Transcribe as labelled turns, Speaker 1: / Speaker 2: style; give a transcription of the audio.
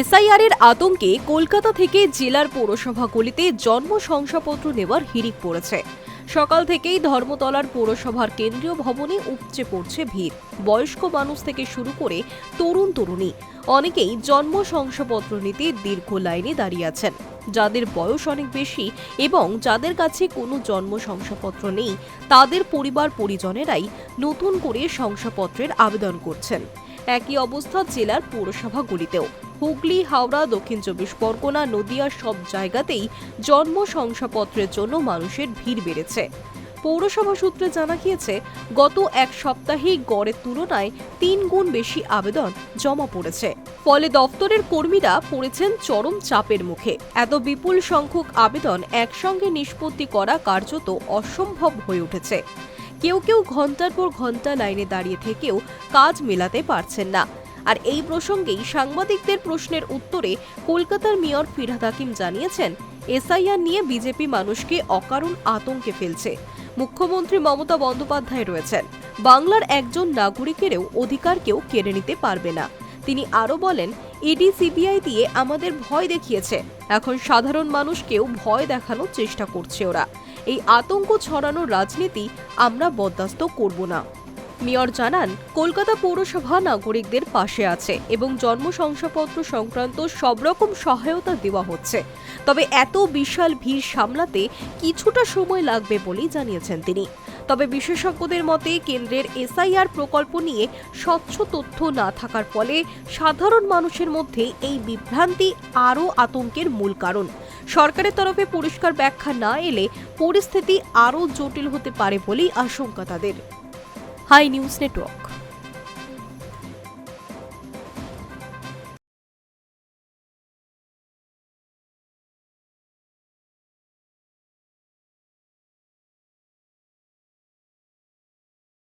Speaker 1: SIR এর আতঙ্কে কলকাতা থেকে জেলার পৌরসভাগুলিতে জন্ম শংসাপত্র নেওয়ার হিড়িক পড়েছে। সকাল থেকেই ধর্মতলার পৌরসভার কেন্দ্রীয় ভবনে উপচে পড়ছে ভিড়। বয়স্ক মানুষ থেকে শুরু করে তরুণ তরুণী। অনেকেই জন্ম শংসাপত্র নিতে দীর্ঘ লাইনে দাঁড়িয়ে আছেন। যাদের বয়স অনেক বেশি এবং যাদের কাছে কোনো জন্ম শংসাপত্র নেই, তাদের পরিবার পরিজনেরাই নতুন করে শংসাপত্রের আবেদন করছেন। একই অবস্থা জেলার পৌরসভাগুলিতেও। হুগলি, হাওড়া, দক্ষিণ চব্বিশ পরগনা নদিয়ার সব জায়গাতেই জন্ম শংসাপত্রের জন্য মানুষের ভিড় বেড়েছে। পৌরসভা সূত্রে জানা গিয়েছে, গত এক সপ্তাহেই গড়ের তুলনায় তিন গুণ বেশি আবেদন জমা পড়েছে। ফলে দপ্তরের কর্মীরা পড়েছেন চরম চাপের মুখে। এত বিপুল সংখ্যক আবেদন একসঙ্গে নিষ্পত্তি করা কার্যত অসম্ভব হয়ে উঠেছে। কেউ কেউ ঘণ্টার পর ঘণ্টা লাইনে দাঁড়িয়ে থেকেও কাজ মেলাতে পারছেন না। আর এই প্রসঙ্গেই সাংবাদিকদের প্রশ্নের উত্তরে কলকাতার মেয়র ফিরহাদ হাকিম জানিয়েছেন, এসআইআর নিয়ে বিজেপি মানুষকে অকারণ আতঙ্কে ফেলছে। মুখ্যমন্ত্রী মমতা বন্দ্যোপাধ্যায় রয়েছেন। বাংলার একজন নাগরিকেরও অধিকার কেউ কেড়ে নিতে পারবে না। তিনি আরও বলেন ইডি সিবিআই দিয়ে আমাদের ভয় দেখিয়েছে। এখন সাধারণ মানুষকেও ভয় দেখানোর চেষ্টা করছে ওরা। এই আতঙ্ক ছড়ানোর রাজনীতি আমরা বরদাস্ত করব না। মেয়র জানান, কলকাতা পৌরসভা নাগরিকদের পাশে আছে এবং জন্ম শংসাপত্র সংক্রান্ত সব রকম সহায়তা দেওয়া হচ্ছে। তবে এত বিশাল ভিড় সামলাতে কিছুটা সময় লাগবে বলেই জানিয়েছেন তিনি। তবে বিশেষজ্ঞদের মতে, কেন্দ্রের এসআইআর প্রকল্প নিয়ে স্বচ্ছ তথ্য না থাকার ফলে সাধারণ মানুষের মধ্যে এই বিভ্রান্তি আরও আতঙ্কের মূল কারণ। সরকারের তরফে পরিষ্কার ব্যাখ্যা না এলে পরিস্থিতি আরও জটিল হতে পারে বলেই আশঙ্কা তাদের। Hi news network.